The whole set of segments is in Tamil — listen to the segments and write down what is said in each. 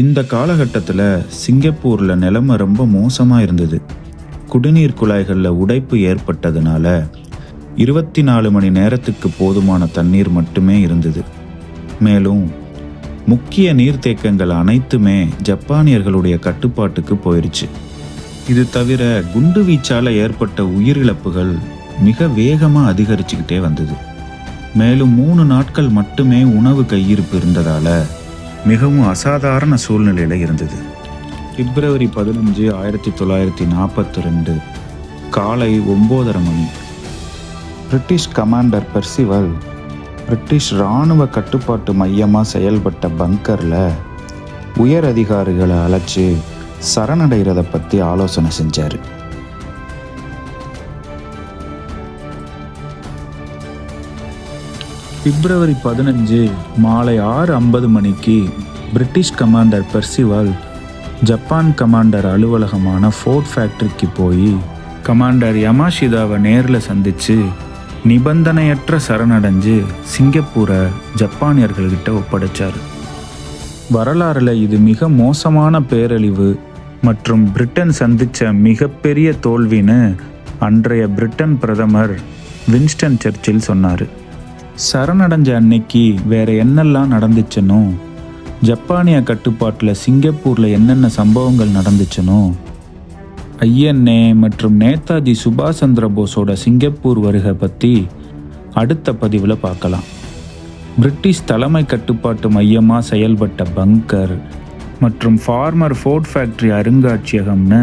இந்த காலகட்டத்தில் சிங்கப்பூரில் நிலைமை ரொம்ப மோசமாக இருந்தது. குடிநீர் குழாய்களில் உடைப்பு ஏற்பட்டதுனால இருபத்தி நாலு மணி நேரத்துக்கு போதுமான தண்ணீர் மட்டுமே இருந்தது. மேலும் முக்கிய நீர்த்தேக்கங்கள் அனைத்துமே ஜப்பானியர்களுடைய கட்டுப்பாட்டுக்கு போயிடுச்சு இது தவிர குண்டு வீச்சால் ஏற்பட்ட உயிரிழப்புகள் மிக வேகமாக அதிகரிச்சுக்கிட்டே வந்தது. மேலும் மூணு நாட்கள் மட்டுமே உணவு கையிருப்பு இருந்ததால் மிகவும் அசாதாரண சூழ்நிலையில் இருந்தது. பிப்ரவரி பதினஞ்சு ஆயிரத்தி தொள்ளாயிரத்தி நாற்பத்தி ரெண்டு காலை ஒம்போதரை மணி. பிரிட்டிஷ் கமாண்டர் பெர்சிவல் பிரிட்டிஷ் இராணுவ கட்டுப்பாட்டு மையமாக செயல்பட்ட பங்கரில் உயர் அதிகாரிகளை அழைச்சி சரணடைகிறத பற்றி ஆலோசனை செஞ்சார். பிப்ரவரி பதினஞ்சு மாலை ஆறு ஐம்பது மணிக்கு British commander Percival Japan commander அலுவலகமான fort ஃபேக்ட்ரிக்கு போய் கமாண்டர் யமாஷிதாவை நேரில் சந்தித்து நிபந்தனையற்ற சரணடைஞ்சு சிங்கப்பூரை ஜப்பானியர்கள்கிட்ட ஒப்படைச்சார். வரலாறில் இது மிக மோசமான பேரழிவு மற்றும் பிரிட்டன் சந்தித்த மிகப்பெரிய தோல்வின்னு அன்றைய பிரிட்டன் பிரதமர் வின்ஸ்டன் சர்ச்சில் சொன்னார். சரணடைஞ்ச அன்னைக்கு வேற என்னெல்லாம் நடந்துச்சுனோ ஜப்பானிய கட்டுப்பாட்டில் சிங்கப்பூரில் என்னென்ன சம்பவங்கள் நடந்துச்சுனோ ஐஎன்ஏ மற்றும் நேதாஜி சுபாஷ் சந்திர போஸோட சிங்கப்பூர் வருகை பற்றி அடுத்த பதிவில் பார்க்கலாம். பிரிட்டிஷ் தலைமை கட்டுப்பாட்டு மையமாக செயல்பட்ட பங்கர் மற்றும் ஃபார்மர் ஃபோர்ட் ஃபேக்ட்ரி அருங்காட்சியகம்னு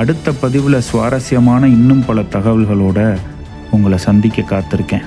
அடுத்த பதிவில் சுவாரஸ்யமான இன்னும் பல தகவல்களோட உங்களை சந்திக்க காத்திருக்கேன்.